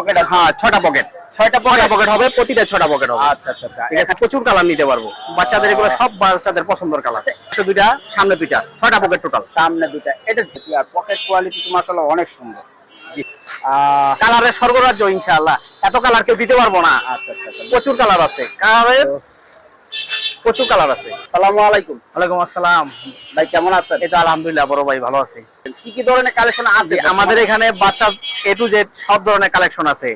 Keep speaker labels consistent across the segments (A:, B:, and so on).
A: Pocket আছে?
B: হ্যাঁ ছটা পকেট
A: ছয়টা
B: ছটা
A: পকেট
B: পকেট হবে। প্রতিটা ছটা পকেট হবে।
A: আচ্ছা আচ্ছা আচ্ছা।
B: ঠিক আছে? প্রচুর কালার নিতে পারব। বাচ্চাদের এগুলো সব বাচ্চাদের পছন্দের কালার একশো দুইটা সামনে দুইটা ছয়টা পকেট টোটাল
A: সামনে দুইটা। এটা আর পকেট কোয়ালিটি তো মাশাআল্লাহ অনেক সুন্দর। জি।
B: কালারের স্বর্গরাজ্য ইনশাআল্লাহ। এত কালার কেউ দিতে পারব না।
A: আচ্ছা আচ্ছা আচ্ছা।
B: প্রচুর কালার আছে। কালারের প্রচুর কালার আছে।
A: আসসালামু আলাইকুম।
B: ওয়ালাইকুম আসসালাম।
A: ভাই কেমন আছেন?
B: এটা আলহামদুলিল্লাহ বড় ভাই ভালো আছে।
A: কি কি ধরনের কালেকশন আছে?
B: আমাদের এখানে বাচ্চা এ টু জেড সব ধরনের কালেকশন আছে।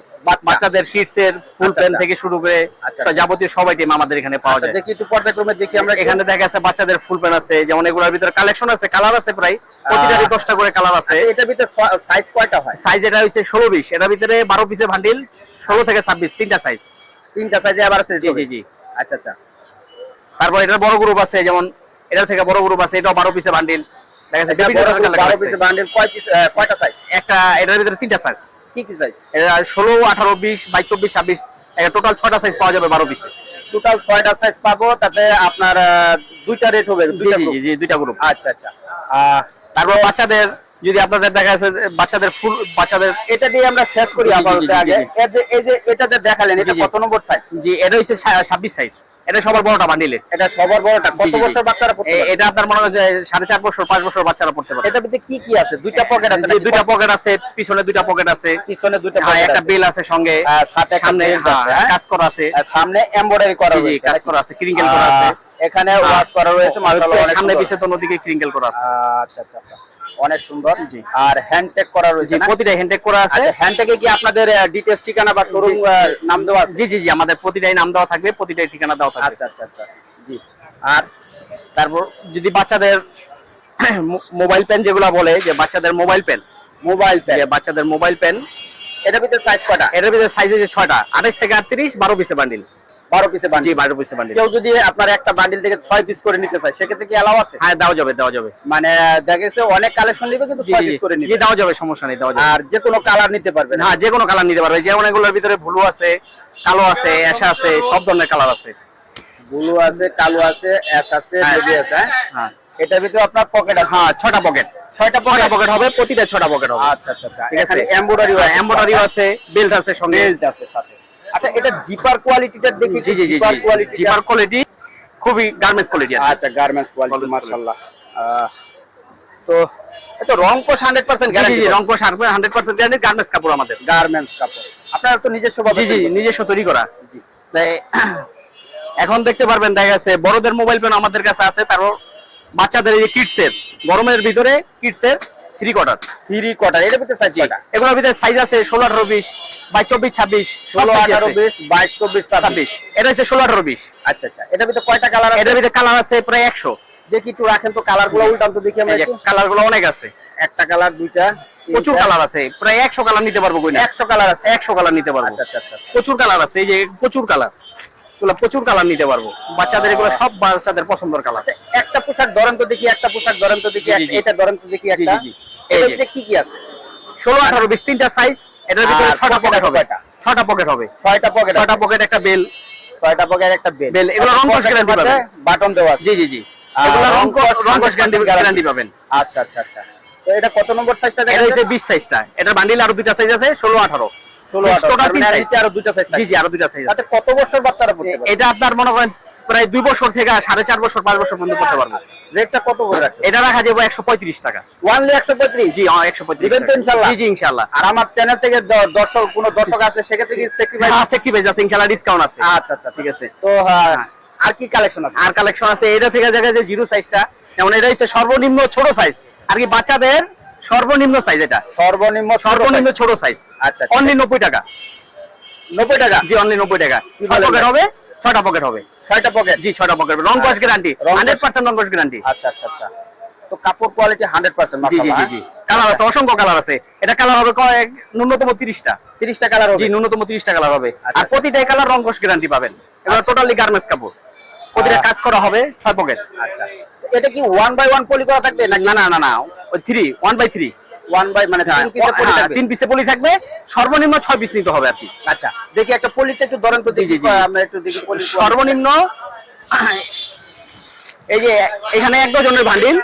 B: বাচ্চাদের কিডস এর ফুল
A: আচ্ছা,
B: প্যান্ট
A: আচ্ছা।
B: থেকে শুরু করে
A: আচ্ছা,
B: যাবতীয় সব আইটেম আমাদের এখানে পাওয়া
A: আচ্ছা
B: যায়।
A: দেখি একটু পর্যায়ক্রমে দেখি আমরা
B: এখানে দেখা যাচ্ছে বাচ্চাদের ফুল প্যান্ট আছে যেমন এগুলোর ভিতরে কালেকশন আছে কালার আছে প্রায়। প্রতিটারই দশটা করে কালার আছে।
A: আচ্ছা, এটার ভিতরে সাইজ কয়টা হয়?
B: সাইজ এটা হচ্ছে ষোলো বিশ এটার ভিতরে বারো পিসের ভান্ডিল ষোলো থেকে ছাব্বিশ তিনটা সাইজ
A: তিনটা সাইজে আবার আছে
B: জি জি জি।
A: আচ্ছা আচ্ছা।
B: তারপর এটার বড় গ্রুপ আছে যেমন এটার থেকে বড় গ্রুপ আছে এটাও বারো পিসের ভান্ডিল দেখা যাচ্ছে
A: এটা। পিস বান্ডেল কয় পিস কয়টা সাইজ
B: একটা এটার ভিতরে তিনটা সাইজ
A: কি কি সাইজ
B: এটা ষোলো আঠারো বিশ বাইশ চব্বিশ ছাব্বিশ টোটাল ছটা সাইজ পাওয়া যাবে বারো পিসে
A: টোটাল ছয়টা সাইজ পাবো তাতে আপনার দুইটা রেট হবে দুইটা
B: জি জি দুইটা গ্রুপ
A: আচ্ছা আচ্ছা।
B: তারপর বাচ্চাদের যদি আপনাদের দেখা যাচ্ছে বাচ্চাদের ফুল বাচ্চাদের
A: এটা দিয়ে আমরা শেষ করি আপাতত আগে। এই যে- এটা যে দেখালেন এটা। কত নম্বর সাইজ
B: জি এটা হচ্ছে ছাব্বিশ সাইজ এটা সবার বড়টা বান্ডিলের।
A: এটা সবার বড়টা। কত। বছর বাচ্চারা পড়তে পারে?
B: এটা আপনার মনে হয় সাড়ে চার বছর পাঁচ বছর বাচ্চারা পড়তে পারে।
A: এটার ভিতরে কি কি আছে? দুইটা পকেট আছে
B: দুইটা পকেট আছে পিছনে দুইটা পকেট আছে।
A: পিছনে দুইটা
B: হ্যাঁ,
A: পকেট
B: একটা
A: আছে।
B: বেল আছে সঙ্গে।
A: আর সাথে
B: সামনে হ্যাঁ,
A: আছে, হ্যাঁ?
B: কাজ করা আছে।
A: আর সামনে এমব্রয়ডারি করা
B: জি, কাজ করা আছে, crinkle করা আছে।
A: এখানে ওয়াশ করা রয়েছে মাশাআল্লাহ
B: সামনে
A: সুন্দর।
B: পিছে তো নদীকে ক্রিঙ্কেল করা আছে।
A: আচ্ছা আচ্ছা আচ্ছা। অনেক সুন্দর।
B: জি।
A: আর হ্যান্ড টেক করা রয়েছে?
B: প্রতিটা হ্যান্ডটেক করা আছে।
A: আচ্ছা হ্যান্ড টেকে কি আপনাদের ডিটেইলস ঠিকানা বা শোরুম নাম দেওয়া
B: জি জি জি আমাদের প্রতিটাই নাম দেওয়া থাকবে প্রতিটাই ঠিকানা দেওয়া থাকবে।
A: আচ্ছা আচ্ছা আচ্ছা জি।
B: আর তারপর যদি বাচ্চাদের মোবাইল পেন যেগুলো বলে যে বাচ্চাদের মোবাইল পেন
A: মোবাইল
B: যে বাচ্চাদের মোবাইল পেন
A: এটার ভিতরে সাইজ কয়টা?
B: এটার ভিতরে সাইজ হচ্ছে ছয়টা আঠাশ থেকে আটত্রিশ বারো পিসে বান্ডিল
A: বারো পিসে
B: জি
A: বান্ডিল
B: বারো পিসে বান্ডিল
A: কেউ যদি আপনার একটা বান্ডিল থেকে ছয় পিস করে নিতে চায় সেক্ষেত্রে কি অ্যালাউ আছে?
B: হ্যাঁ যাবে যাবে।
A: মানে দেখা গেছে অনেক কালেকশন নিবে কিন্তু
B: জি
A: ছয়
B: জি।
A: পিস করে
B: জি
A: নিবে
B: দেওয়া যাবে সমস্যা নেই যাবে।
A: আর যে কোনো কালার নিতে পারবেন
B: হ্যাঁ যে কোনো কালার নিতে পারবে। যেমন এগুলোর ভিতরে ব্লু আছে কালো আছে অ্যাশা আছে সব ধরনের কালার আছে।
A: ব্লু আছে কালো আছে অ্যাশ আছে
B: হ্যাঁ।
A: বেবি আছে হ্যাঁ?
B: হ্যাঁ।
A: এটার ভিতরে আপনার পকেট আছে।
B: হ্যাঁ ছটা পকেট
A: ছয়টা পকেট
B: পকেট হবে প্রতিটা ছটা পকেট হবে।
A: আচ্ছা আচ্ছা আচ্ছা।
B: আছে?
A: এখানে এমব্রয়ডারি
B: আছে বেল্ট আছে সঙ্গে।
A: বেল্ট আছে সাথে। আচ্ছা এটা কোয়ালিটিটা দেখি
B: জি জি
A: কোয়ালিটি
B: কোয়ালিটি খুবই গার্মেন্টস কোয়ালিটি
A: আচ্ছা গার্মেন্টস কোয়ালিটি মাশাআল্লাহ। তো এটা রং কোশ 100%
B: জি জি
A: গ্যারান্টি
B: জি রংকো শার্পে 100% গ্যারান্টি গার্মেন্টস কাপড় আমাদের।
A: গার্মেন্টস কাপড়। আপনার তো নিজস্ব
B: জি জি নিজস্ব তৈরি করা।
A: জি।
B: এখন দেখতে পারবেন দেখা গেছে বড়দের মোবাইল ফোন আমাদের কাছে আছে। তারপর বাচ্চাদের এই কিডস এর গরমের ভিতরে কিডস এর থ্রি কোয়ার্টার
A: থ্রি কোয়ার্টার এটার ভিতরে সাইজ
B: এগুলোর ভিতরে সাইজ আছে ষোলো আঠারো বিশ বাই চব্বিশ ছাব্বিশ
A: ষোলো আঠারো বিশ বাইশ চব্বিশ ছাব্বিশ।
B: এটা হচ্ছে ষোলো আঠারো বিশ।
A: আচ্ছা আচ্ছা। এটার ভিতরে কয়টা কালার আছে?
B: এটার ভিতরে কালার আছে প্রায় একশো।
A: দেখি একটু রাখেন তো কালারগুলো উল্টান তো দেখি আমরা
B: কালারগুলো অনেক আছে।
A: একটা কালার দুইটা
B: প্রচুর কালার আছে। প্রায় একশো কালার নিতে পারব
A: একশো কালার আছে।
B: একশো কালার নিতে পারব।
A: আচ্ছা আচ্ছা আচ্ছা আচ্ছা।
B: প্রচুর কালার আছে। এই যে প্রচুর কালার প্রচুর কালার নিতে পারব। বাচ্চাদের এগুলো সব বাচ্চাদের পছন্দের কালার
A: আচ্ছা, একটা পোশাক ধরেন তো দেখি একটা পোশাক ধরেন তো দেখি এটা ধরেন তো দেখি একটা। এটা কি কি আছে?
B: ষোলো আঠারো বিশ তিনটা সাইজ এটার ভিতরে ছটা পকেট হবে। ছটা পকেট হবে।
A: ছয়টা পকেট
B: ছটা পকেট একটা বেল
A: ছয়টা পকেট একটা বেল
B: বেল এগুলো আচ্ছা, রং কষ গ্যারান্টি পাবেন।
A: বাটন দেওয়া
B: জি জি জি। এগুলো
A: রং কষ
B: রং কষ গ্যারান্টি পাবেন।
A: আচ্ছা আচ্ছা আচ্ছা। তো এটা কত নম্বর সাইজটা দেখা যাচ্ছে
B: 20 সাইজটা এটা বান্ডিল আরও দুইটা সাইজ আছে 16
A: 18 কত বছর বাচ্চারা
B: এটা আপনার মনে করেন প্রায় দুই বছর থেকে সাড়ে চার বছর পাঁচ বছর পর্যন্ত করতে পারব।
A: রেটটা কত করে রাখবে
B: এটা রাখা যাবে একশো পঁয়ত্রিশ টাকা।
A: ওয়ানলি একশো পঁয়ত্রিশ?
B: জি একশো পঁয়ত্রিশ
A: ইনশাল্লাহ?
B: জি জি ইনশাল্লাহ।
A: আর আমার চ্যানেল থেকে দর্শক কোনো দর্শক আসলে সেক্ষেত্রে কি স্যাক্রিফাইস
B: হ্যাঁ সেক্রিফাইস আছে ইনশাল্লাহ ডিসকাউন্ট আছে।
A: আচ্ছা আচ্ছা ঠিক আছে। তো হ্যাঁ, আর কি কালেকশন আছে?
B: আর কালেকশন আছে এটা থেকে দেখা যায় জিরো সাইজটা যেমন এটা হচ্ছে সর্বনিম্ন ছোট সাইজ আর কি বাচ্চাদের সর্বনিম্ন সাইজ এটা।
A: সর্বনিম্ন
B: সর্বনিম্ন ছোট সাইজ
A: আচ্ছা
B: অনলি নব্বই টাকা।
A: নব্বই টাকা?
B: জি অনলি নব্বই টাকা। পকেট হবে? ছটা পকেট হবে।
A: ছয়টা পকেট
B: জি ছটা পকেট রং কস গ্যারান্টি হান্ড্রেড পার্সেন্ট রং কস গ্যারান্টি
A: আচ্ছা আচ্ছা আচ্ছা। তো কাপড় কোয়ালিটি হান্ড্রেড পার্সেন্ট
B: জি জি জি জি। কালার আছে অসংখ্য কালার আছে। এটা কালার হবে কয়েক ন্যূনতম তিরিশটা।
A: তিরিশটা কালার
B: জি
A: হবে
B: ন্যূনতম তিরিশটা কালার হবে।
A: আচ্ছা।
B: আর প্রতিটাই কালার রং কস গ্যারান্টি পাবেন। এবার টোটালি গার্মেন্টস কাপড়। প্রতিটা
A: আচ্ছা।
B: কাজ করা হবে ছয় পকেট
A: আচ্ছা। এটা কি ওয়ান বাই ওয়ান পলি করা থাকবে
B: না না না না। Three one by three
A: one by মানে তিন পিসে পলি
B: হ্যাঁ,
A: থাকবে।
B: তিন পিসে পলি থাকবে। সর্বনিম্ন ছয় পিস নিতে হবে
A: আচ্ছা দেখি একটা পলিটা একটু ধরেন তো দেখি
B: জি, জি।
A: আমরা একটু দেখি
B: সর্বনিম্ন এই যে এখানে এক ডজনের বান্ডিল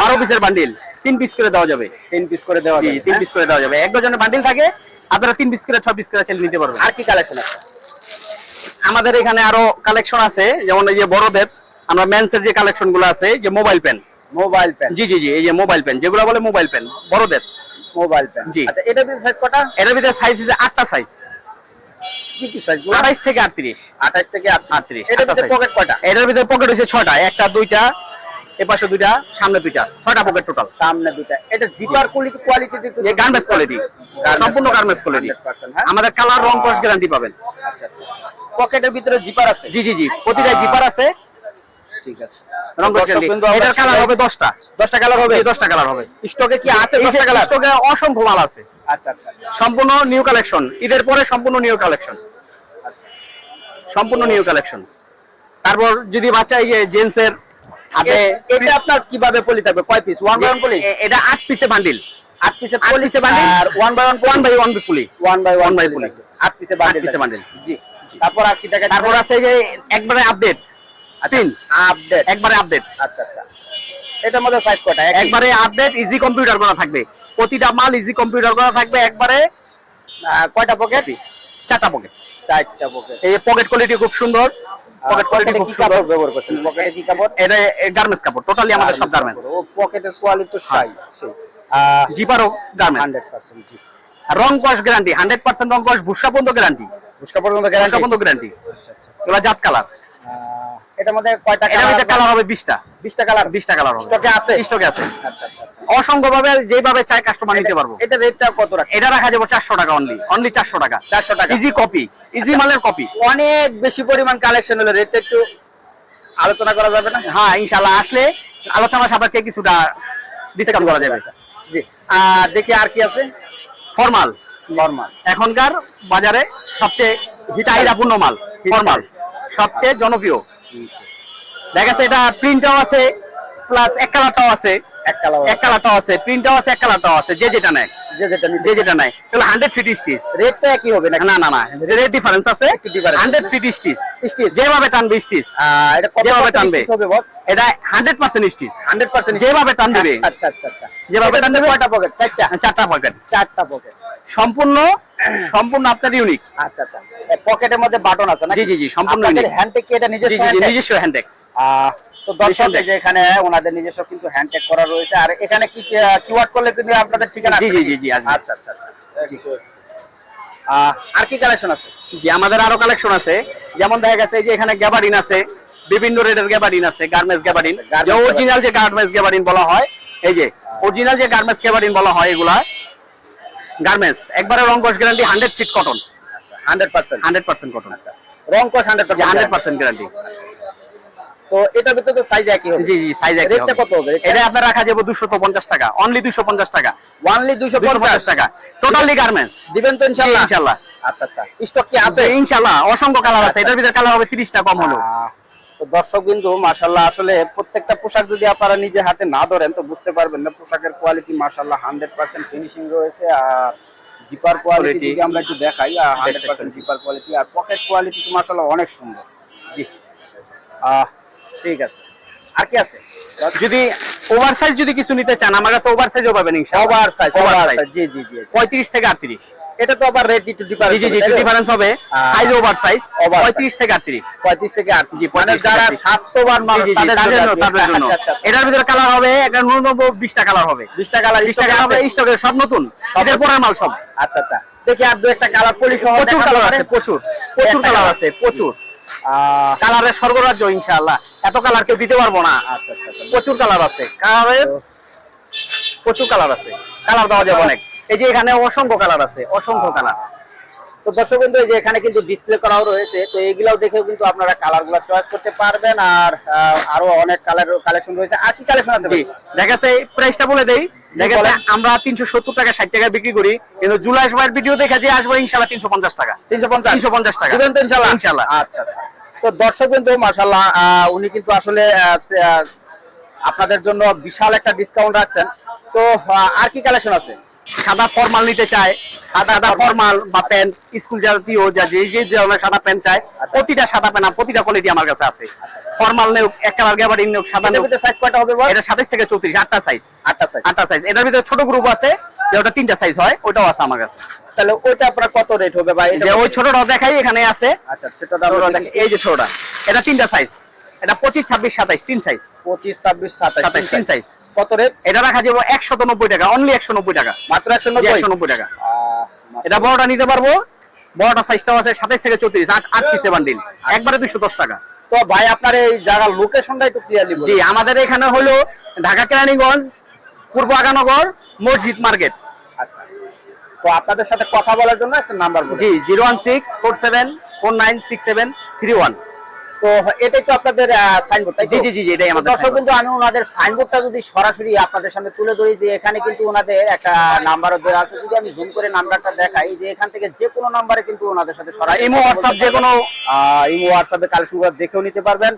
B: বারো পিসের বান্ডিল তিন পিস করে দেওয়া যাবে।
A: তিন পিস করে দেওয়া যাবে
B: তিন
A: হ্যাঁ?
B: পিস করে দেওয়া যাবে। এক ডজনের বান্ডিল থাকে আপনারা তিন পিস করে ছয় পিস করে চাইলে নিতে পারবেন।
A: আর কি কালেকশন আছে?
B: আমাদের এখানে আরও কালেকশন আছে যেমন এই যে বড়দের আমরা মেন্সের যে কালেকশনগুলো আছে যে মোবাইল পেন
A: মোবাইল পেন
B: জি জি জি এই যে মোবাইল পেন যেগুলো বলে মোবাইল পেন বড়দের।
A: মোবাইল পেন
B: জি।
A: আচ্ছা এটা সাইজ কটা?
B: এটার ভিতরে সাইজ আছে আটটা সাইজ
A: কি কি সাইজগুলো?
B: আঠাইশ থেকে আটত্রিশ।
A: 28 থেকে 38
B: আটত্রিশ
A: এটার ভিতরে পকেট কয়টা?
B: এটার ভিতরে পকেট হচ্ছে ছয়টা একটা দুইটা এ পাশে দুইটা সামনে দুইটা ছয়টা পকেট টোটাল
A: সামনে দুইটা। এটা zipper quality quality
B: garments quality সম্পূর্ণ গার্মেন্টস কোয়ালিটি
A: 100% হ্যাঁ?
B: আমাদের কালার রং কস গ্যারান্টি পাবেন।
A: আচ্ছা আচ্ছা পকেটের ভিতরে জিপার আছে?
B: জি জি জি। প্রতিটা জিপার আছে।
A: ঠিক আছে।
B: রং কস
A: দর্শক
B: গ্যারান্টি
A: বিন্দু আমরা
B: এটার কালার হবে 10টা
A: 10টা কালার হবে
B: 10টা কালার হবে।
A: স্টকে কি আছে? 10টা কালার
B: স্টকে অসংখ্য মাল আছে।
A: আচ্ছা আচ্ছা আচ্ছা।
B: সম্পূর্ণ নিউ কালেকশন ঈদের পরে সম্পূর্ণ নিউ কালেকশন সম্পূর্ণ নিউ কালেকশন তারপর যদি বাচ্চা এই জেন্টসের হাতে
A: এটা আপনার কীভাবে পলি থাকবে? কয় piece one by one poly?
B: এটা আট পিসে বান্ডিল
A: আট পিসে
B: আট
A: পলি
B: পিসে bundle?
A: R one by one
B: one by one fully
A: one by one
B: by
A: poly. আট পিসে বান্ডেল
B: এ bundle।
A: জি তারপর আর কি দেখা
B: তারপর আছে যে একবারে আপডেট তিন।
A: আপডেট
B: একবারে আপডেট
A: আচ্ছা আচ্ছা। এটার মধ্যে সাইজ কয়টা
B: একবারে আপডেট ইজি কম্পিউটার করা থাকবে। প্রতিটা মাল ইজি কম্পিউটার করা থাকবে একবারে
A: কয়টা পকেট
B: চারটা পকেট
A: চারটা পকেট
B: এই পকেট কোয়ালিটি খুব সুন্দর। পকেট কোয়ালিটি খুব সুন্দর
A: কাপড় ব্যবহার করছেন? পকেটে কি কাপড়?
B: এটা গার্মেন্টস কাপড় টোটালি আমাদের সব গার্মেন্টস
A: ও পকেটের কোয়ালিটি তো সাই।
B: জিপারও গার্মেন্টস
A: হান্ড্রেড পার্সেন্ট জি।
B: রং কস গ্যারান্টি হান্ড্রেড পার্সেন্ট রং কস ভুসকা পর্যন্ত গ্যারান্টি
A: পর্যন্ত
B: ভুসকা
A: গ্যারান্টি
B: পর্যন্ত গ্যারান্টি
A: আচ্ছা। আচ্ছা
B: জাত কালার
A: এটার মধ্যে কয়টা
B: এটার কালার হবে বিশটা।
A: 20টা কালার
B: বিশটা কালার হবে।
A: স্টকে আছে?
B: স্টকে আছে।
A: আচ্ছা আচ্ছা আচ্ছা।
B: অসংখ্য ভাবে যেভাবে চাই কাস্টমার নিতে পারব।
A: এটা রেটটা কত রাখা
B: এটা রাখা যাবে চারশো টাকা অনলি অনলি চারশো টাকা।
A: 400 টাকা।
B: ইজি কপি ইজি মালের কপি
A: অনেক বেশি পরিমাণ কালেকশন হলো রেটটা একটু আলোচনা করা যাবে না?
B: হ্যাঁ ইনশাল্লাহ আসলে আলোচনা সাপেক্ষে কিছুটা ডিসকাউন্ট করা যাবে।
A: জি। আর দেখি আর কি আছে?
B: ফরমাল
A: নরমাল
B: এখনকার বাজারে সবচেয়ে চাহিদাপূর্ণ মাল। ফরমাল সবচেয়ে জনপ্রিয়। দেখা যাচ্ছে এটা প্রিন্টটাও আছে প্লাস এক কালারটাও আছে।
A: এক কালার
B: এক কালারটাও আছে প্রিন্টটাও আছে এক কালারটাও আছে যে যেটা নেয়।
A: যে যেটা
B: যে যেটা নেয়। তাহলে হান্ড্রেড ফিট স্টিচ
A: রেটটা একই হবে নাকি?
B: না না না রেট ডিফারেন্স আছে। হান্ড্রেড ফিট স্টিচ
A: স্টিচ
B: যেভাবে টানবে স্টিচ
A: এটা
B: যেভাবে টানবে। হান্ড্রেড পার্সেন্ট স্টিচ
A: 100%
B: যেভাবে টান দিবে
A: আচ্ছা আচ্ছা আচ্ছা।
B: যেভাবে টান দেবে
A: কয়টা পকেট চারটা?
B: চারটা পকেট
A: চারটা পকেট
B: সম্পূর্ণ সম্পূর্ণ আপনার ইউনিক
A: আচ্ছা আচ্ছা। পকেটের মধ্যে বাটন আছে নাকি?
B: জি, জি, জি, সম্পূর্ণ unique।
A: হ্যান্ডটেক কি এটা নিজস্ব
B: জি জি নিজস্ব হ্যান্ডেক
A: আহ, তো দর্শক যে এখানে ওনাদের নিজস্ব কিন্তু হ্যান্ডটেক করা রয়েছে। আর এখানে কি কিওয়ার্ড করলে কিন্তু আপনাদের ঠিকানা
B: জি, জি, জি, জি,
A: আচ্ছা আচ্ছা আচ্ছা। আর কি কালেকশন আছে?
B: যে আমাদের আরও কালেকশন আছে। যেমন দেখা গেছে যে এখানে গ্যাবারিন আছে বিভিন্ন রেটের গ্যাবারিন আছে গার্মেন্টস গ্যাবারিন যে অরিজিনাল যে গার্মেন্টস গ্যাবারিন বলা হয় এই যে অরিজিনাল যে গার্মেন্টস গ্যাবারিন বলা হয় এগুলা গার্মেন্টস একবারে রং কস guarantee hundred fit cotton
A: hundred percent
B: hundred percent cotton
A: রং কস হান্ড্রেড
B: হান্ড্রেড পার্সেন্ট গ্যারান্টি
A: তো এটার ভিতরে সাইজ একই হবে।
B: জি জি সাইজ
A: রেটটা কত হবে?
B: এটা আপনার রাখা যাবে টাকা। অনলি দুশো পঞ্চাশ টাকা। টাকা। টোটালি গার্মেন্টস
A: দিবেন তো আচ্ছা আচ্ছা। স্টক কি আছে?
B: অসংখ্য কালার আছে। এটার ভিতরে কালার হবে তিরিশটা কম হলো।
A: দর্শক বিন্দু মাসাল্লাহ আসলে প্রত্যেকটা পোশাক যদি আপনারা নিজে হাতে না ধরেন তো বুঝতে পারবেন না পোশাকের কোয়ালিটি মাসাল্লাহ হান্ড্রেড পার্সেন্ট ফিনিশিং রয়েছে আর জিপার কোয়ালিটি যদি আমরা একটু দেখাই হান্ড্রেড পার্সেন্ট জিপার কোয়ালিটি আর পকেট কোয়ালিটি তো মাসাল্লাহ অনেক সুন্দর। জি। আহ, ঠিক আছে। আর কি আছে?
B: যদি ওভার সাইজ যদি কিছু নিতে চান আমার কাছে ওভার সাইজও পাবেন
A: ওভার সাইজ
B: ওভার সাইজ
A: জি জি জি
B: পঁয়ত্রিশ থেকে আটত্রিশ।
A: এটা তো আবার রেডি টু ডিপার
B: জি জি ডিফারেন্স হবে। Size over size
A: over size।
B: পঁয়ত্রিশ থেকে আটত্রিশ।
A: পঁয়ত্রিশ থেকে আট
B: জি,
A: মানে যারা স্বাস্থ্যবান মানুষ তাদের জন্য
B: তাদের জন্য।
A: আচ্ছা, আচ্ছা, আচ্ছা।
B: এটার ভিতরে কালার হবে ন্যূনতম বিশটা কালার হবে
A: কালার
B: হবে স্টকে সব নতুন। এটার পরের মাল সব।
A: আচ্ছা আচ্ছা। দেখি আর দু একটা কালার পলি সহ
B: প্রচুর কালার আছে। প্রচুর। প্রচুর কালার আছে। প্রচুর। কালারের স্বর্গরাজ্য ইনশাআল্লাহ। এত কালার কেউ দিতে পারব না।
A: আচ্ছা আচ্ছা আচ্ছা।
B: প্রচুর কালার আছে। কালারের প্রচুর কালার আছে। কালার দেওয়া যাবে অনেক। এই যে এখানে অসংখ্য কালার আছে অসংখ্য কালার।
A: তো দর্শক বন্ধু এই যে এখানে কিন্তু ডিসপ্লে করাও রয়েছে তো এইগুলাও দেখেও কিন্তু আপনারা কালারগুলো চয়েস করতে পারবেন আর আরও অনেক কালার কালেকশন রয়েছে। আর কি কালেকশন আছে
B: দেখা যাচ্ছে প্রাইসটা বলে দেই। দেখা যাচ্ছে আমরা তিনশো সত্তর টাকা ষাট টাকা বিক্রি করি কিন্তু জুলাই সময়ের ভিডিও দেখে যে আসব ইনশাল্লাহ তিনশো পঞ্চাশ টাকা।
A: 350
B: তিনশো পঞ্চাশ টাকা।
A: দিবেন তো ইনশাল্লাহ?
B: ইনশাল্লাহ।
A: আচ্ছা আচ্ছা। তো দর্শক বিন্দু মাশাআল্লাহ আহ, উনি কিন্তু আসলে আপনাদের জন্য বিশাল একটা ডিসকাউন্ট রাখছেন। তো আর কি কালেকশন আছে?
B: সাদা ফর্মাল নিতে চায়। সাদা ফর্মাল বা প্যান্ট স্কুল জাতীয় যা যে যে ধরনের সাদা প্যান্ট চায় প্রতিটা সাদা প্যান্ট প্রতিটা কোয়ালিটি আমার কাছে আছে। ফর্মাল এক কালার নেওক সাদা
A: সাইজ কয়টা হবে
B: এটা সাতাইশ থেকে চৌত্রিশ আটটা সাইজ
A: আটটা সাইজ
B: আটটা সাইজ এটার ভিতরে ছোট গ্রুপ আছে যে ওটা তিনটা সাইজ হয় ওটাও আছে আমার কাছে।
A: তাহলে ওইটা আপনার কত রেট হবে ভাই?
B: ওই ছোটটা দেখাই এখানে আছে।
A: আচ্ছা
B: ছোটটা এই যে ছোটটা এটা তিনটা সাইজ এটা পঁচিশ ছাব্বিশ সাতাইশ তিন সাইজ
A: পঁচিশ ছাব্বিশ সাতাশ
B: সাতাইশ তিন সাইজ
A: কত রেট
B: এটা রাখা যাব একশত নব্বই টাকা অনলি একশো নব্বই টাকা।
A: মাত্র একশো নব্বই?
B: একশো নব্বই টাকা। এটা বড়টা নিতে পারব? বড়টা সাইজটাও আছে সাতাইশ থেকে চৌত্রিশ আট আট পিসে বান্ডিল একবারে দুইশো দশ টাকা।
A: তো ভাই আপনার এই জায়গার লোকেশনটা একটু ক্লিয়ারলি
B: জি আমাদের এখানে হলো ঢাকা কেরানীগঞ্জ পূর্ব আগানগর মসজিদ মার্কেট।
A: আচ্ছা। তো আপনাদের সাথে কথা বলার জন্য একটা নাম্বার বলুন।
B: জি zero one six four seven four nine six seven three one.
A: তো এটা একটু আপনাদের সাইনবোর্ড
B: জি জি জি এটাই আমাদের
A: দর্শক কিন্তু আমি ওনাদের সাইনবোর্ডটা যদি সরাসরি আপনাদের সামনে তুলে ধরি যে এখানে কিন্তু ওনাদের একটা নাম্বারও দেওয়া আছে যদি আমি জুম করে নাম্বারটা দেখাই যে এখান থেকে যে কোনো নাম্বারে কিন্তু ওনাদের সাথে সরাসরি
B: ইমো হোয়াটসঅ্যাপ যে কোনো
A: ইমো হোয়াটসঅ্যাপে কালেকশন দেখেও নিতে পারবেন।